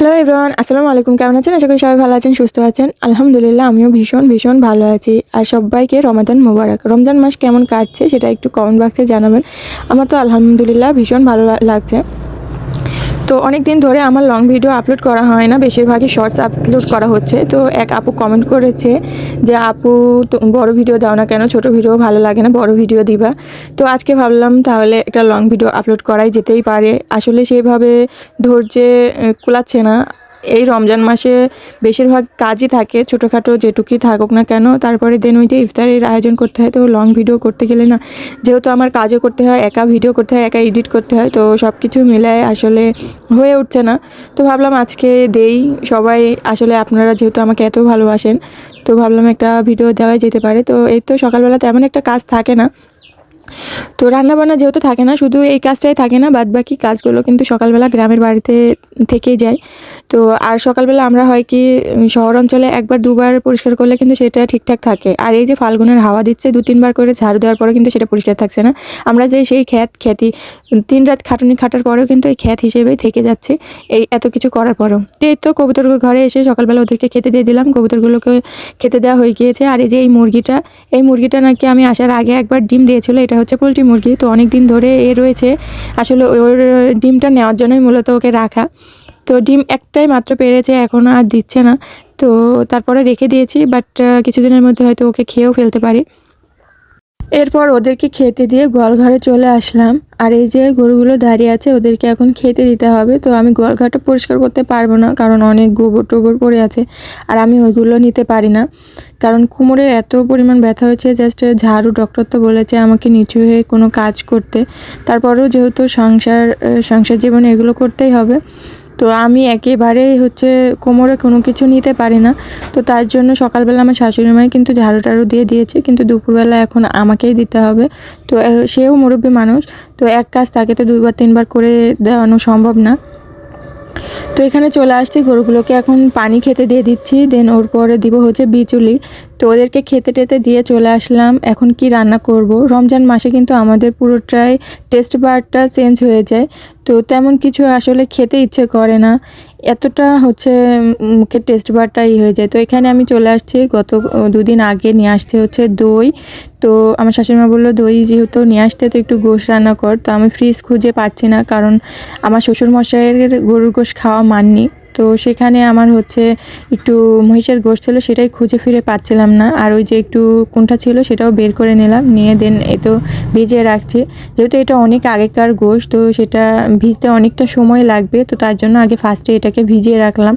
Hello everyone আসসালামু আলাইকুম কেমন আছেন? আশা করি সবাই ভালো আছেন, সুস্থ আছেন। আলহামদুলিল্লাহ, আমিও ভীষণ ভীষণ ভালো আছি। আর সবাইকে রমাদান মোবারক। রমজান মাস কেমন কাটছে সেটা একটু কমেন্ট বাক্সে জানাবেন। আমার তো আলহামদুলিল্লাহ ভীষণ ভালো লাগছে। তো অনেক দিন ধরে আমার লং ভিডিও আপলোড করা হয় না, বেশিরভাগই শর্টস আপলোড করা হচ্ছে। তো এক আপু কমেন্ট করেছে যে, আপু বড় ভিডিও দাও না কেন? ছোট ভিডিও ভালো লাগে না, বড় ভিডিও দিবা। তো আজকে ভাবলাম তাহলে একটা লং ভিডিও আপলোড করাই যেতেই পারে। আসলে সেইভাবে ধৈর্যে কুলাচ্ছে না। এই রমজান মাসে বেশিরভাগ কাজই থাকে, ছোটোখাটো যেটুকুই থাকুক না কেন। তারপরে দেন ওই যে ইফতারের আয়োজন করতে হয়, তো লং ভিডিও করতে গেলে না, যেহেতু আমার কাজও করতে হয়, একা ভিডিও করতে হয়, একা এডিট করতে হয়, তো সব কিছু মিলায় আসলে হয়ে উঠছে না। তো ভাবলাম আজকে দেই, সবাই আসলে আপনারা যেহেতু আমাকে এত ভালোবাসেন, তো ভাবলাম একটা ভিডিও দেওয়াই যেতে পারে। তো এই তো সকালবেলা তেমন একটা কাজ থাকে না। তো রান্নাবান্না যেহেতু থাকে না, শুধু এই কাজটাই থাকে না বাদ বাকি কাজগুলো কিন্তু সকালবেলা গ্রামের বাড়িতে থেকেই যায়। তো আর সকালবেলা আমরা হয় কি শহর অঞ্চলে একবার দুবার পরিষ্কার করলে কিন্তু সেটা ঠিকঠাক থাকে। আর এই যে ফাল্গুনের হাওয়া দিচ্ছে, দু তিনবার করে ঝাড়ু দেওয়ার পরে কিন্তু সেটা পরিষ্কার থাকছে না। আমরা যে সেই খ্যাত খ্যাতি তিন রাত খাটুনি খাটার পরেও কিন্তু এই খ্যাত হিসেবেই থেকে যাচ্ছে এই এত কিছু করার পরেও। তো এই তো কবুতর ঘরে এসে সকালবেলা ওদেরকে খেতে দিয়ে দিলাম। কবুতরগুলোকে খেতে দেওয়া হয়ে গিয়েছে। আর এই যে এই মুরগিটা এই মুরগিটা নাকি আমি আসার আগে একবার ডিম দিয়েছিল। এটা হচ্ছে পোলট্রি মুরগি। তো অনেক দিন ধরে এ রয়েছে। আসলে ওর ডিমটা নেওয়ার জন্যই মূলত ওকে রাখা। তো ডিম একটাই মাত্র পেরেছে এখনও আর দিচ্ছে না। তো তারপরে রেখে দিয়েছি বাট কিছুদিনের মধ্যে হয়তো ওকে খেয়েও ফেলতে পারি। এরপর ওদেরকে খেতে দিয়ে গোয়ালঘরে চলে আসলাম। আর এই যে গরুগুলো দাঁড়িয়ে আছে, ওদেরকে এখন খেতে দিতে হবে। তো আমি গোয়ালঘরটা পরিষ্কার করতে পারব না, কারণ অনেক গোবর টোবর পড়ে আছে, আর আমি ওইগুলো নিতে পারি না। কারণ কোমরের এত পরিমাণ ব্যথা হয়েছে জাস্ট ঝাড়ু ডক্টর তো বলেছে আমাকে নিচু হয়ে কোনো কাজ করতে। তারপরেও যেহেতু সংসার সংসার জীবনে এগুলো করতেই হবে তো আমি একেবারেই হচ্ছে কোমরে কোনো কিছু নিতে পারি না। তো তার জন্য সকালবেলা আমার শাশুড়ি মাই কিন্তু ঝাড়ু টাড়ু দিয়ে দিয়েছে, কিন্তু দুপুরবেলা এখন আমাকেই দিতে হবে। তো সেও মুরব্বী মানুষ, তো এক কাজ তাকে তো দুইবার তিনবার করে দেওয়ানো সম্ভব না। তো এখানে চলে আসছি গরুগুলোকে। এখন পানি খেতে দিয়ে দিচ্ছি দেন ওর পরে দিব হচ্ছে বিচুলি। তো ওদেরকে খেতে টেতে দিয়ে চলে আসলাম। এখন কি রান্না করব? রমজান মাসে কিন্তু আমাদের পুরোটাই টেস্ট বারটা চেঞ্জ হয়ে যায়। তো তেমন কিছু আসলে খেতে ইচ্ছে করে না। এতটা হচ্ছে মুখের টেস্ট বারটা ই হয়ে যায়। তো এখানে আমি চলে আসছি, গত দুদিন আগে নিয়ে আসতে হচ্ছে দই। তো আমার শাশুড়িমা বলল, দই যেহেতু নিয়ে আসতে, তো একটু গোশ রান্না কর। তো আমি ফ্রিজ খুঁজে পাচ্ছি না, কারণ আমার শ্বশুরমশাইয়ের গরুর গোশ খাওয়া মাননি। তো সেখানে আমার হচ্ছে একটু মহিষের গোশ ছিল, সেটাই খুঁজে ফিরে পাচ্ছিলাম না। আর ওই যে একটু কোনটা ছিল, সেটাও বের করে নিলাম। নিয়ে দেন এ তো ভিজিয়ে রাখছি। যেহেতু এটা অনেক আগেকার গোশ, তো সেটা ভিজতে অনেকটা সময় লাগবে, তো তার জন্য আগে ফার্স্টে এটাকে ভিজিয়ে রাখলাম।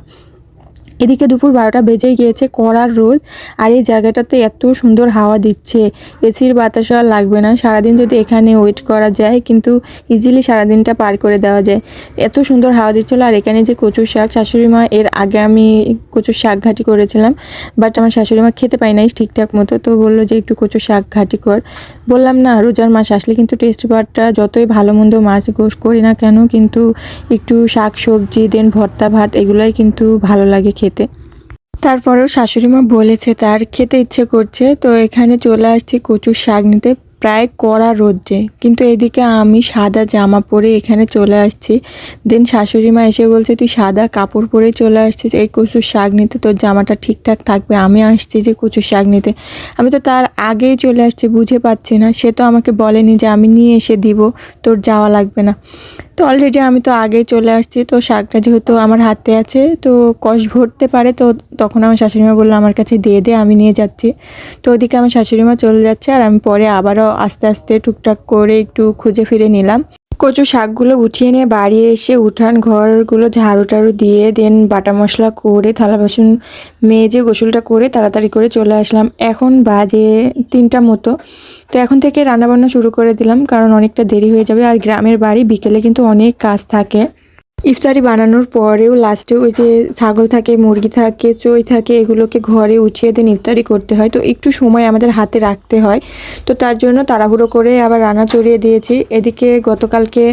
এদিকে দুপুর বারোটা বেজে গিয়েছে কড়ার রোদ, আর এই জায়গাটাতে এত সুন্দর হাওয়া দিচ্ছে। এসির বাতাস আর লাগবে না। সারাদিন যদি এখানে ওয়েট করা যায়, কিন্তু ইজিলি সারাদিনটা পার করে দেওয়া যায়। এত সুন্দর হাওয়া দিচ্ছিল, আর এখানে যে কচুর শাক, শাশুড়ি মা এর আগে আমি কচুর শাক ঘাটি করেছিলাম বাট আমার শাশুড়ি মা খেতে পাই নাই ঠিকঠাক মতো, তো বলল যে একটু কচুর শাক ঘাটি কর। বললাম না, রোজার মাস আসলে কিন্তু টেস্ট বারটা যতই ভালো মন্দ মাছ গোশ করি না কেন কিন্তু একটু শাক সবজি, দেন ভর্তা, ভাত এগুলোই কিন্তু ভালো লাগে খেতে। তারপরেও শাশুড়ি মা বলেছে, তার খেতে ইচ্ছে করছে, তো এখানে চলে আসছি কচুর শাক নিতে। প্রায় কড়া রোদ্রে কিন্তু এদিকে আমি সাদা জামা পরে এখানে চলে আসছি। দেন শাশুড়ি মা এসে বলছে, তুই সাদা কাপড় পরে চলে আসছিস, এই কচুর শাক নিতে তোর জামাটা ঠিকঠাক থাকবে, আমি আসছি যে কচুর শাক নিতে। আমি তো তার আগেই চলে আসছি, বুঝে পাচ্ছি না। সে তো আমাকে বলেনি যে আমি নিয়ে এসে দিব, তোর যাওয়া লাগবে না। তো অলরেডি আমি তো আগেই চলে আসছি, তো শাকটা যেহেতু আমার হাতে আছে, তো কষ ভরতে পারে, তো তখন আমার শাশুড়িমা বলল, আমার কাছে দিয়ে দে, আমি নিয়ে যাচ্ছি। তো ওদিকে আমার শাশুড়িমা চলে যাচ্ছে, আর আমি পরে আবারও আস্তে আস্তে টুকটাক করে একটু খুঁজে ফিরে নিলাম। কচু শাকগুলো উঠিয়ে নিয়ে বাড়ি এসে উঠান, ঘরগুলো ঝাড়ু টাড়ু দিয়ে, দেন বাটা মশলা করে, থালা বাসন মেজে গোসলটা করে তাড়াতাড়ি করে চলে আসলাম। এখন বাজে তিনটা মতো। তো এখন থেকে রান্নাবান্না শুরু করে দিলাম, কারণ অনেকটা দেরি হয়ে যাবে। আর গ্রামের বাড়ি বিকেলে কিন্তু অনেক কাজ থাকে। ইফতারি বানানোর পরেও লাস্টে ওই যে ছাগল থাকে, মুরগি থাকে, চই থাকে, এগুলোকে ঘরে উঠিয়ে দেন, ইফতারি করতে হয়। তো একটু সময় আমাদের হাতে রাখতে হয়। তো তার জন্য তাড়াহুড়ো করে আবার রান্না চড়িয়ে দিয়েছি। এদিকে গতকালকে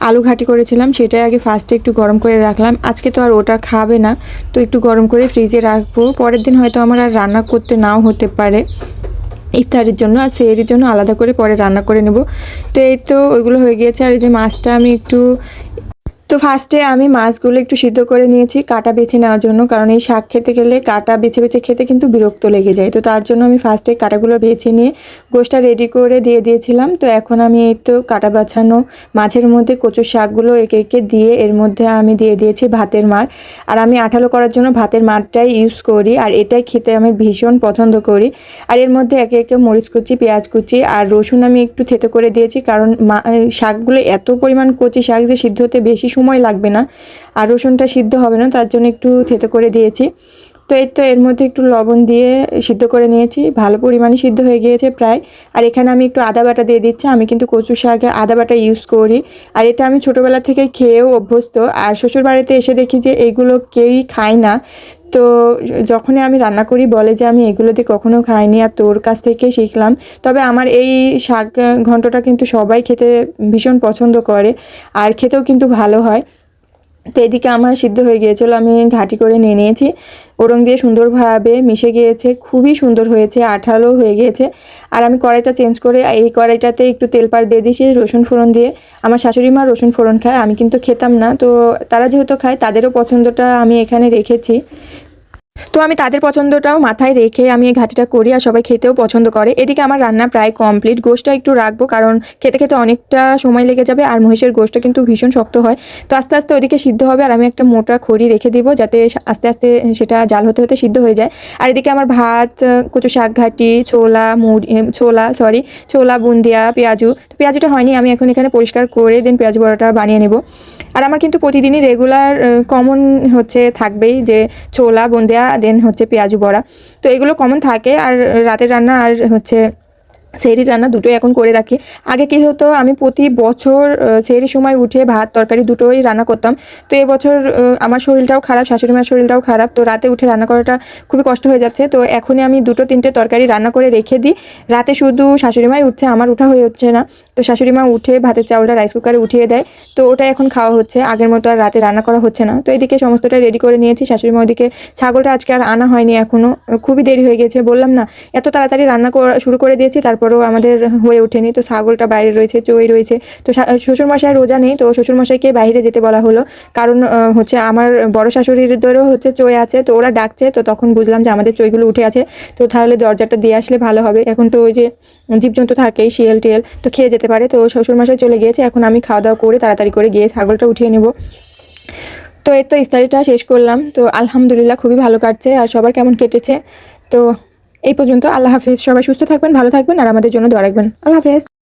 আলু ঘাটি করেছিলাম, সেটাই আগে ফার্স্টে একটু গরম করে রাখলাম। আজকে তো আর ওটা খাবে না। তো একটু গরম করে ফ্রিজে রাখব। পরের দিন হয়তো আমার আর রান্না করতে নাও হতে পারে। ইফতারির জন্য আর সেহেরির জন্য আলাদা করে পরে রান্না করে নেব। তো এই তো ওইগুলো হয়ে গিয়েছে। আর এই যে মাছটা আমি একটু তো ফার্স্টে আমি মাছগুলো একটু সিদ্ধ করে নিয়েছি, কাটা বেছে নেওয়ার জন্য। কারণ এই শাক খেতে গেলে কাটা বেছে বেছে খেতে কিন্তু বিরক্ত লেগে যায়। তো তার জন্য আমি ফার্স্টে কাটাগুলো বেছে নিয়ে গোশটা রেডি করে দিয়ে দিয়েছিলাম। তো এখন আমি এই তো কাটা বাছানো মাছের মধ্যে কচু শাকগুলো একে একে দিয়ে এর মধ্যে আমি দিয়ে দিয়েছি ভাতের মার। আর আমি আঠালো করার জন্য ভাতের মারটাই ইউজ করি, আর এটাই খেতে আমি ভীষণ পছন্দ করি। আর এর মধ্যে একে একে মরিচ কুচি, পেঁয়াজ কুচি আর রসুন আমি একটু থেতো করে দিয়েছি। কারণ শাকগুলো এত পরিমাণ কচি শাক যে সিদ্ধ হতে বেশি সময় লাগবে না। আর রসুনটা সিদ্ধ হবে না তার জন্য একটু থেতো করে দিয়েছি। তো এই তো এর মধ্যে একটু লবণ দিয়ে সিদ্ধ করে নিয়েছি। ভালো পরিমাণে সিদ্ধ হয়ে গিয়েছে প্রায়। আর এখানে আমি একটু আদা বাটা দিয়ে দিচ্ছি। আমি কিন্তু কচু শাকে আদা বাটা ইউজ করি। আর এটা আমি ছোটোবেলা থেকে খেয়েও অভ্যস্ত। আর শ্বশুর বাড়িতে এসে দেখি যে এইগুলো কেউই খায় না। তো যখনই আমি রান্না করি, বলে যে আমি এগুলো দিয়ে কখনো খাইনি আর তোর কাছ থেকেই শিখলাম। তবে আমার এই শাক ঘন্টটা কিন্তু সবাই খেতে ভীষণ পছন্দ করে। আর খেতেও কিন্তু ভালো হয়। তো এদিকে আমার সিদ্ধ হয়ে গিয়েছিল, আমি ঘাঁটি করে নিয়ে নিয়েছি। ওরং দিয়ে সুন্দরভাবে মিশে গিয়েছে, খুবই সুন্দর হয়েছে, আঠালো হয়ে গিয়েছে। আর আমি কড়াইটা চেঞ্জ করে, এই কড়াইটাতে একটু তেল পাড় দিয়ে দিয়েছি, রসুন ফোড়ন দিয়ে। আমার শাশুড়ি মা রসুন ফোড়ন খায়, আমি কিন্তু খেতাম না। তো তারা যেহেতু খায়, তাদেরও পছন্দটা আমি এখানে রেখেছি। তো আমি তাদের পছন্দটাও মাথায় রেখে আমি এই ঘাটিটা করি আর সবাই খেতেও পছন্দ করে। এদিকে আমার রান্না প্রায় কমপ্লিট গোশটা একটু রাখব কারণ খেতে খেতে অনেকটা সময় লেগে যাবে আর মহিষের গোশটা কিন্তু ভীষণ শক্ত হয়। তো আস্তে আস্তে ওদিকে সিদ্ধ হবে আর আমি একটা মোটা খড়ি রেখে দিব যাতে আস্তে আস্তে সেটা জাল হতে হতে সিদ্ধ হয়ে যায়। আর এদিকে আমার ভাত, কচু শাক ঘাটি, ছোলা, মুড়ি ছোলা সরি ছোলা, বুন্দিয়া, পেঁয়াজু পেঁয়াজুটা হয়নি, আমি এখন এখানে পরিষ্কার করে দেন পেঁয়াজ বড়াটা বানিয়ে নেব। আর আমার কিন্তু প্রতিদিনই রেগুলার কমন হচ্ছে থাকবেই যে ছোলা বুন্দিয়া দেন হচ্ছে পেঁয়াজ বড়া। তো এগুলো কমন থাকে, আর রাতের রান্না আর হচ্ছে সেহরি রান্না দুটোই এখন করে রাখি। আগে কী হতো, আমি প্রতি বছর সেহরির সময় উঠে ভাত, তরকারি দুটোই রান্না করতাম। তো এবছর আমার শরীরটাও খারাপ, শাশুড়ি মার শরীরটাও খারাপ। তো রাতে উঠে রান্না করাটা খুবই কষ্ট হয়ে যাচ্ছে। তো এখনই আমি দুটো, তিনটে তরকারি রান্না করে রেখে দিই। রাতে শুধু শাশুড়ি মাই উঠছে, আমার উঠা হয়ে হচ্ছে না। তো শাশুড়ি মা উঠে ভাতের চাউলটা রাইস কুকারে উঠিয়ে দেয়। তো ওটা এখন খাওয়া হচ্ছে। আগের মতো আর রাতে রান্না করা হচ্ছে না। তো এদিকে সমস্তটা রেডি করে নিয়েছি। শাশুড়ি মা ওদিকে ছাগলটা আজকে আর আনা হয়নি এখনও খুবই দেরি হয়ে গেছে, বললাম না, এত তাড়াতাড়ি রান্না শুরু করে দিয়েছি তারপরেও আমাদের হয়ে ওঠেনি। তো ছাগলটা বাইরে রয়েছে চই রয়েছে। তো শ্বশুরমশাই রোজা নেই, তো শ্বশুরমশাইকে বাইরে যেতে বলা হলো। কারণ হচ্ছে আমার বড় শাশুড়িদেরও হচ্ছে চই আছে, তো ওরা ডাকছে, তো তখন বুঝলাম যে আমাদের চইগুলো উঠে আছে। তো তাহলে দরজাটা দিয়ে আসলে ভালো হবে। এখন তো ওই যে জীবজন্তু থাকেই, শিয়াল টিয়াল, তো খেয়ে যেতে পারে। তো শ্বশুরমশাই চলে গিয়েছে, এখন আমি খাওয়া দাওয়া করে তাড়াতাড়ি করে গিয়ে ছাগলটা উঠিয়ে নেব। তো এই তো ইফতারিটা শেষ করলাম। তো আলহামদুলিল্লাহ খুবই ভালো কাটছে, আর সবার কেমন কেটেছে? তো এই পর্যন্ত, আল্লাহ হাফেজ। সবাই সুস্থ থাকবেন, ভালো থাকবেন, আর আমাদের জন্য দোয়া রাখবেন। আল্লাহ হাফেজ।